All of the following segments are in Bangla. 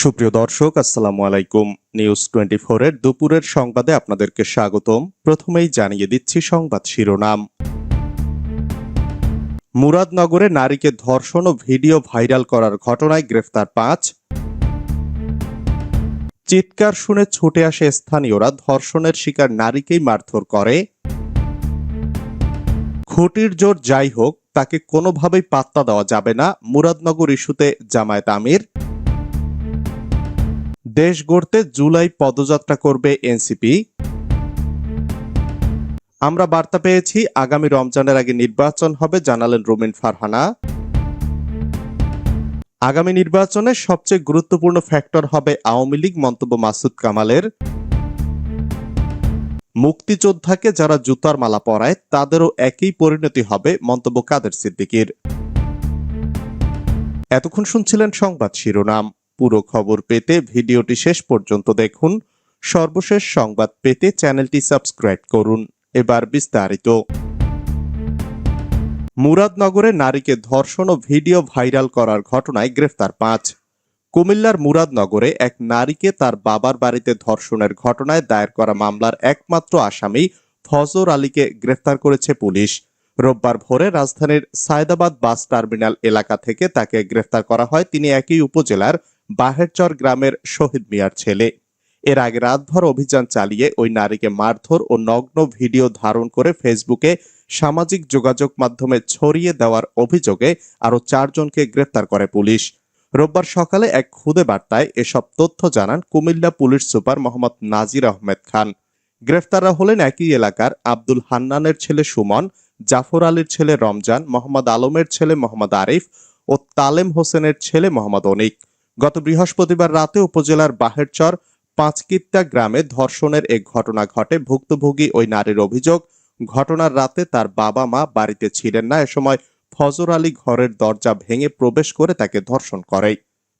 সুপ্রিয় দর্শক, আসসালামু আলাইকুম। নিউজ টোয়েন্টি এর দুপুরের সংবাদে আপনাদেরকে স্বাগতম। প্রথমেই জানিয়ে দিচ্ছি সংবাদ শিরোনাম। মুরাদনগরে নারীকে ধর্ষণ ও ভিডিও ভাইরাল করার ঘটনায় গ্রেফতার পাঁচ। চিৎকার শুনে ছুটে আসে স্থানীয়রা, ধর্ষণের শিকার নারীকেই মারধর করে। খুঁটির জোর যাই হোক, তাকে কোনোভাবেই পাত্তা দেওয়া যাবে না। মুরাদনগর ইস্যুতে জামায়াত আমির। দেশ গড়তে জুলাই পদযাত্রা করবে এনসিপি। আমরা বার্তা পেয়েছি, আগামী রমজানের আগে নির্বাচন হবে, জানালেন রুমিন ফারহানা। আগামী নির্বাচনে সবচেয়ে গুরুত্বপূর্ণ ফ্যাক্টর হবে আওয়ামী লীগ, মন্তব্য মাসুদ কামালের। মুক্তিযোদ্ধাকে যারা জুতার মালা পরায়, তাদেরও একই পরিণতি হবে, মন্তব্য কাদের সিদ্দিকির। এতক্ষণ শুনছিলেন সংবাদ শিরোনাম। পুরো খবর পেতে ভিডিওটি শেষ পর্যন্ত দেখুন। সর্বশেষ সংবাদ পেতে চ্যানেলটি সাবস্ক্রাইব করুন। এবার বিস্তারিত। মুরাদনগরে নারীকে ধর্ষণ ও ভিডিও ভাইরাল করার ঘটনায় গ্রেফতার পাঁচ। কুমিল্লার মুরাদনগরে এক নারীকে তার বাবার বাড়িতে ধর্ষণের ঘটনায় দায়ের করা মামলার একমাত্র আসামি ফজর আলীকে গ্রেফতার করেছে পুলিশ। রোববার ভোরে রাজধানীর সায়দাবাদ বাস টার্মিনাল এলাকা থেকে তাকে গ্রেফতার করা হয়। তিনি একই উপজেলার বাহেরচর গ্রামের শহীদ মিয়ার ছেলে। এর আগে রাতভর অভিযান চালিয়ে ওই নারীকে মারধর ও নগ্ন ভিডিও ধারণ করে ফেসবুকে সামাজিক যোগাযোগ মাধ্যমে ছড়িয়ে দেওয়ার অভিযোগে আরও চারজনকে গ্রেফতার করে পুলিশ। রোববার সকালে এক খুদে বার্তায় এসব তথ্য জানান কুমিল্লা পুলিশ সুপার মোহাম্মদ নাজির আহমেদ খান। গ্রেফতাররা হলেন একই এলাকার আব্দুল হান্নানের ছেলে সুমন, জাফর আলীর ছেলে রমজান, মোহাম্মদ আলমের ছেলে মোহাম্মদ আরিফ ও তালেম হোসেনের ছেলে মোহাম্মদ অনিক। গত বৃহস্পতিবার রাতে উপজেলার বাহেরচর পাঁচকিত্তা গ্রামে ধর্ষণের এক ঘটনা ঘটে। ভুক্তভোগী ওই নারীর অভিযোগ, ঘটনার রাতে তার বাবা মা বাড়িতে ছিলেন না, এ সময় ফজর আলী ঘরের দরজা ভেঙে প্রবেশ করে তাকে ধর্ষণ করে।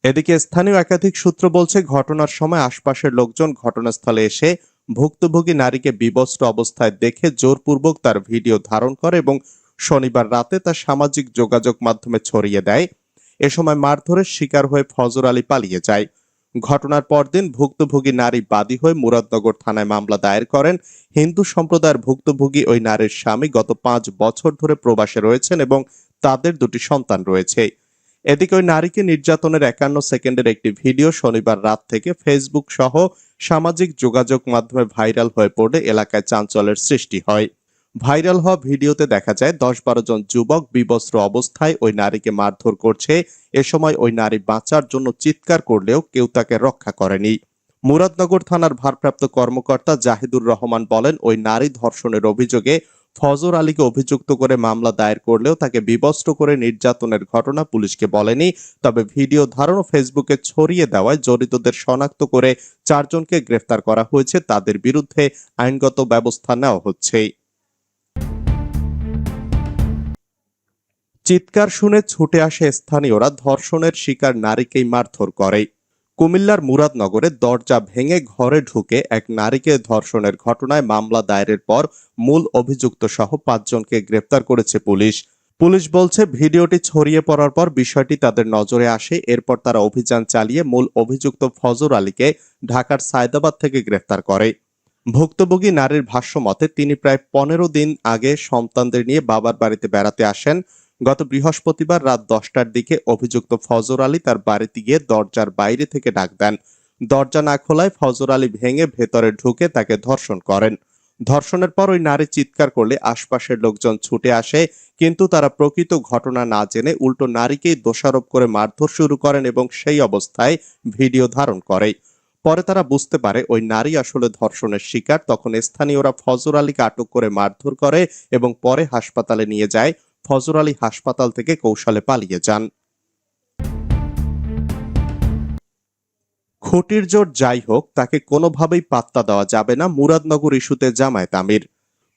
এদিকে স্থানীয় একাধিক সূত্র বলছে, ঘটনার সময় আশপাশের লোকজন ঘটনাস্থলে এসে ভুক্তভোগী নারীকে বিবস্ত্র অবস্থায় দেখে জোরপূর্বক তার ভিডিও ধারণ করে এবং শনিবার রাতে তা সামাজিক যোগাযোগ মাধ্যমে ছড়িয়ে দেয়। এ সময় মারধরের শিকার হয়ে ফজর আলী পালিয়ে যায়। ঘটনার পরদিন ভুক্তভোগী নারী বাদী হয়ে মুরাদনগর থানায় মামলা দায়ের করেন। হিন্দু সম্প্রদায়ের ভুক্তভোগী ওই নারীর স্বামী গত পাঁচ বছর ধরে প্রবাসে রয়েছেন এবং তাদের দুটি সন্তান রয়েছে। এদিকে ওই নারীকে নির্যাতনের একান্ন সেকেন্ডের একটি ভিডিও শনিবার রাত থেকে ফেসবুক সহ সামাজিক যোগাযোগ মাধ্যমে ভাইরাল হয়ে পড়লে এলাকায় চাঞ্চল্যের সৃষ্টি হয়। ভাইরাল হওয়া ভিডিওতে দেখা যায় দশ বারো জন যুবক বিবস্ত্র অবস্থায় ওই নারীকে মারধর করছে। এ সময় ওই নারী বাঁচার জন্য চিৎকার করলেও কেউ তাকে রক্ষা করেনি। মুরাদনগর থানার ভারপ্রাপ্ত কর্মকর্তা জাহিদুর রহমান বলেন, ওই নারী ধর্ষণের অভিযোগে ফজর আলীকে অভিযুক্ত করে মামলা দায়ের করলেও তাকে বিবস্ত্র করে নির্যাতনের ঘটনা পুলিশকে বলেনি। তবে ভিডিও ধারণ ফেসবুকে ছড়িয়ে দেওয়ায় জড়িতদের শনাক্ত করে চারজনকে গ্রেফতার করা হয়েছে। তাদের বিরুদ্ধে আইনগত ব্যবস্থা নেওয়া হচ্ছে। চিৎকার শুনে ছুটে আসে স্থানীয়রা, ধর্ষণের শিকার নারীকেই মারধর করে কুমিল্লার মুরাদনগরে দরজা ভেঙে ঘরে ঢুকে এক নারীকে ধর্ষণের ঘটনায় মামলা দায়েরের পর মূল অভিযুক্ত সহ পাঁচজনকে গ্রেপ্তার করেছে পুলিশ। পুলিশ বলছে, ভিডিওটি ছড়িয়ে পড়ার পর বিষয়টি তাদের নজরে আসে, এরপর তারা অভিযান চালিয়ে মূল অভিযুক্ত ফজর আলীকে ঢাকার সায়দাবাদ থেকে গ্রেফতার করে। ভুক্তভোগী নারীর ভাষ্য মতে তিনি প্রায় পনেরো দিন আগে সন্তানদের নিয়ে বাবার বাড়িতে বেড়াতে আসেন। গত বৃহস্পতিবার রাত দশটার দিকে অভিযুক্ত ফজর আলী তার বাড়িতে গিয়ে দরজার বাইরে থেকে ডাক দেন। দরজা না খোলায় ফজর আলী ভেঙে ভেতরে ঢুকে তাকে ধর্ষণ করেন। ধর্ষণের পর ওই নারী চিৎকার করলে আশপাশের লোকজন ছুটে আসে, কিন্তু তারা প্রকৃত ঘটনা না জেনে উল্টো নারীকেই দোষারোপ করে মারধর শুরু করেন এবং সেই অবস্থায় ভিডিও ধারণ করে। পরে তারা বুঝতে পারে ওই নারী আসলে ধর্ষণের শিকার, তখন স্থানীয়রা ফজর আলীকে আটক করে মারধর করে এবং পরে হাসপাতালে নিয়ে যায়। ফজর আলী হাসপাতাল থেকে কৌশলে পালিয়ে যান। খুঁটির জোর যাই হোক, তাকে কোনোভাবেই পাত্তা দেওয়া যাবে না মুরাদনগর ইস্যুতে জামায়াত আমির।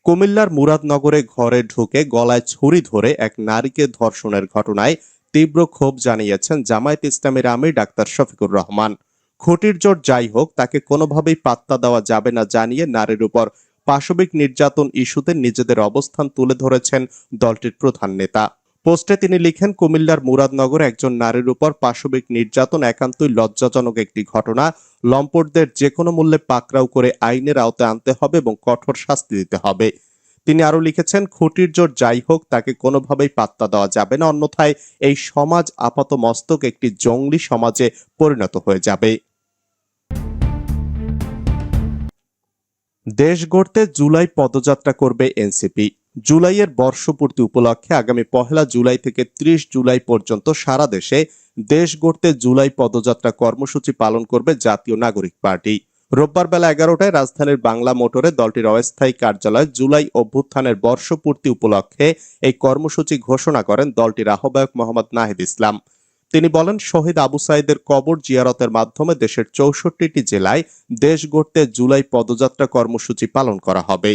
কুমিল্লার মুরাদনগরে ঘরে ঢুকে গলায় ছুরি ধরে এক নারীকে ধর্ষণের ঘটনায় তীব্র ক্ষোভ জানিয়েছেন জামায়াত ইসলামের আমির ডাক্তার শফিকুর রহমান। খুঁটির জোর যাই হোক, তাকে কোনোভাবেই পাত্তা দেওয়া যাবে না জানিয়ে নারীর উপর পাশবিক নির্যাতন ইস্যুতে নিজেদের অবস্থান তুলে ধরেছেন দলটির প্রধান নেতা। পোস্টে তিনি লিখেন, কুমিল্লার মুরাদনগরে একজন নারীর উপর পাশবিক নির্যাতন একান্তই লজ্জাজনক একটি ঘটনা। লম্পটদের যে কোনো মূল্যে পাকড়াও করে আইনের আওতায় আনতে হবে এবং কঠোর শাস্তি দিতে হবে। তিনি আরও লিখেছেন, খুঁটির জোর যাই হোক, তাকে কোনোভাবেই পাত্তা দেওয়া যাবে না। অন্যথায় এই সমাজ আপাত মস্তক একটি জঙ্গলি সমাজে পরিণত হয়ে যাবে। দেশ গড়তে জুলাই পদযাত্রা করবে এনসিপি। জুলাইয়ের বর্ষপূর্তি উপলক্ষে আগামী পহেলা জুলাই থেকে ত্রিশ জুলাই পর্যন্ত সারা দেশে দেশ গড়তে জুলাই পদযাত্রা কর্মসূচি পালন করবে জাতীয় নাগরিক পার্টি। রোববার বেলা এগারোটায় রাজধানীর বাংলা মোটরে দলটির অস্থায়ী কার্যালয় জুলাই অভ্যুত্থানের বর্ষপূর্তি উপলক্ষে এই কর্মসূচি ঘোষণা করেন দলটির আহ্বায়ক মোহাম্মদ নাহিদ ইসলাম। তিনি বলেন, শহীদ আবু সাইদের কবর জিয়ারতের মাধ্যমে দেশের চৌষট্টিটি জেলায় দেশ গড়তে জুলাই পদযাত্রা কর্মসূচি পালন করা হবে।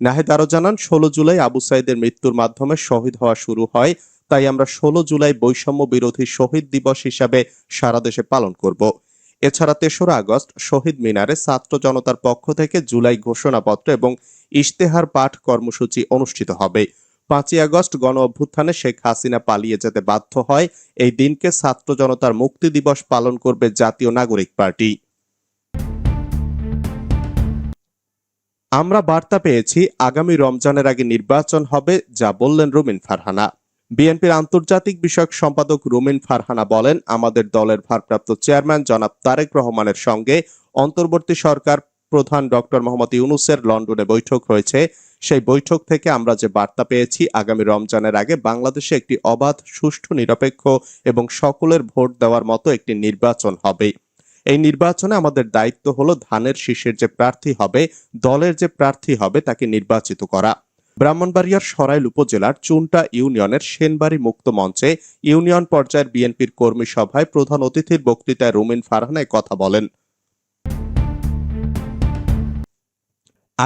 নাহেদ আরও জানান, ষোলো জুলাই আবু সাইদের মৃত্যুর মাধ্যমে শহীদ হওয়া শুরু হয়, তাই আমরা ষোলো জুলাই বৈষম্য বিরোধী শহীদ দিবস হিসাবে সারা দেশে পালন করব। এছাড়া তেসরা আগস্ট, শহীদ মিনারে ছাত্র জনতার পক্ষ থেকে জুলাই ঘোষণাপত্র এবং ইশতেহার পাঠ কর্মসূচি অনুষ্ঠিত হবে। পাঁচই আগস্ট গণ অভ্যুত্থানে শেখ হাসিনা পালিয়ে যেতে বাধ্য হয়। এই দিনকে ছাত্র জনতার মুক্তি দিবস পালন করবে জাতীয় নাগরিক পার্টি। আমরা বার্তা পেয়েছি, আগামী রমজানের আগে নির্বাচন হবে, যা বললেন রুমিন ফারহানা। বিএনপির আন্তর্জাতিক বিষয়ক সম্পাদক রুমিন ফারহানা বলেন, আমাদের দলের ভারপ্রাপ্ত চেয়ারম্যান জনাব তারেক রহমানের সঙ্গে অন্তর্বর্তী সরকার প্রধান ডক্টর মোহাম্মদ ইউনুসের লন্ডনে বৈঠক হয়েছে। সেই বৈঠক থেকে আমরা যে বার্তা পেয়েছি, আগামী রমজানের আগে বাংলাদেশে একটি অবাধ, সুষ্ঠু, নিরপেক্ষ এবং সকলের ভোট দেওয়ার মতো একটি নির্বাচন হবে। এই নির্বাচনে আমাদের দায়িত্ব হলো ধানের শীষের যে প্রার্থী হবে, দলের যে প্রার্থী হবে তাকে নির্বাচিত করা। ব্রাহ্মণবাড়িয়ার সরাইল উপজেলার চুনটা ইউনিয়নের সেনবাড়ি মুক্ত মঞ্চে ইউনিয়ন পর্যায়ের বিএনপির কর্মী সভায় প্রধান অতিথির বক্তৃতায় রুমিন ফারহানায় কথা বলেন।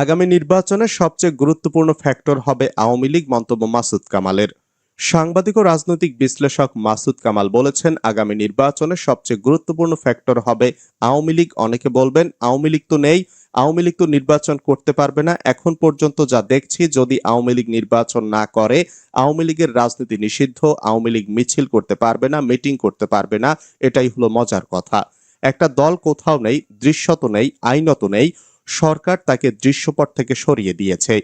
আগামী নির্বাচনে সবচেয়ে গুরুত্বপূর্ণ ফ্যাক্টর হবে আওয়ামী লীগ মন্তব্য মাসুদ কামালের। সাংবাদিক ও রাজনৈতিক বিশ্লেষক মাসুদ কামাল বলেছেন, আগামী নির্বাচনে সবচেয়ে গুরুত্বপূর্ণ ফ্যাক্টর হবে আওয়ামী লীগ। অনেকে বলবেন, আওয়ামী লীগ তো নেই, আওয়ামী লীগ তো নির্বাচন করতে পারবে না। এখন পর্যন্ত যা দেখছি, যদি আওয়ামী লীগ নির্বাচন না করে, আওয়ামী লীগের রাজনীতি নিষিদ্ধ, আওয়ামী লীগ মিছিল করতে পারবে না, মিটিং করতে পারবে না, এটাই হলো মজার কথা। একটা দল কোথাও নেই, দৃশ্যত নেই, আইনত নেই সরকার তাকে দৃশ্যপট থেকে সরিয়ে দিয়েছে।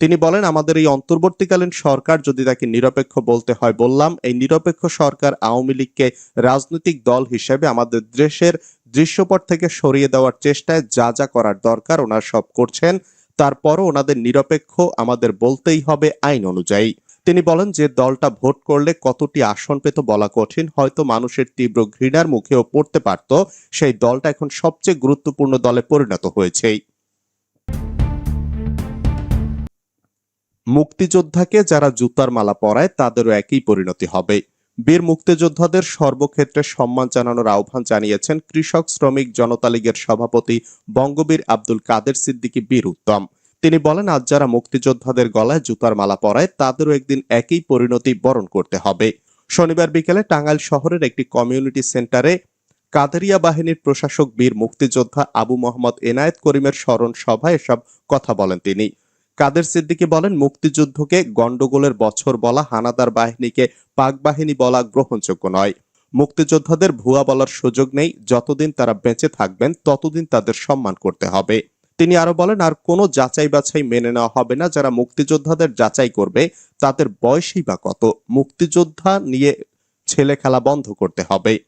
তিনি বলেন, আমাদের এই অন্তর্বর্তীকালীন সরকার যদি তাকে নিরপেক্ষ বলতে হয়, বললাম, এই নিরপেক্ষ সরকার আওয়ামী লীগকে রাজনৈতিক দল হিসেবে আমাদের দেশের দৃশ্যপট থেকে সরিয়ে দেওয়ার চেষ্টায় যা যা করার দরকার ওনার সব করছেন। তারপরও ওনাদের নিরপেক্ষ আমাদের বলতেই হবে আইন অনুযায়ী। তিনি বলেন যে দলটা ভোট করলে কতটি আসন পেত বলা কঠিন, হয়তো মানুষের তীব্র ঘৃণার মুখেও পড়তে পারত। সেই দলটা এখন সবচেয়ে গুরুত্বপূর্ণ দলে পরিণত হয়েছে মুক্তিযোদ্ধাকে যারা জুতার মালা পরায়, তাদেরও একই পরিণতি হবে। বীর মুক্তিযোদ্ধাদের সর্বক্ষেত্রে সম্মান জানানোর আহ্বান জানিয়েছেন কৃষক শ্রমিক জনতা লীগের সভাপতি বঙ্গবীর আব্দুল কাদের সিদ্দিকী বীর উত্তম। তিনি বলেন, আজ যারা মুক্তিযোদ্ধাদের গলায় জুতার মালা পরায়, তাদেরও একদিন একই পরিণতি বরণ করতে হবে। শনিবার বিকেলে টাঙ্গাইল শহরের একটি কমিউনিটি সেন্টারে কাদেরিয়া বাহিনীর প্রশাসক বীর মুক্তিযোদ্ধা আবু মোহাম্মদ এনায়েত করিমের স্মরণ সভায় এসব কথা বলেন তিনি। কাদের সিদ্দিকী বলেন, মুক্তিযুদ্ধকে গন্ডগোলের বছর বলা হানাদার বাহিনীকে পাক বাহিনী বলা গ্রহণযোগ্য নয়। মুক্তিযোদ্ধাদের ভুয়া বলার সুযোগ নেই। যতদিন তারা বেঁচে থাকবেন, ততদিন তাদের সম্মান করতে হবে। তিনি আরও বলেন, আর কোনো যাচাই বাছাই মেনে নেওয়া হবে না। যারা মুক্তিযোদ্ধাদের যাচাই করবে, তাদের বয়সই বা কত। মুক্তিযোদ্ধা নিয়ে ছেলে খেলা বন্ধ করতে হবে।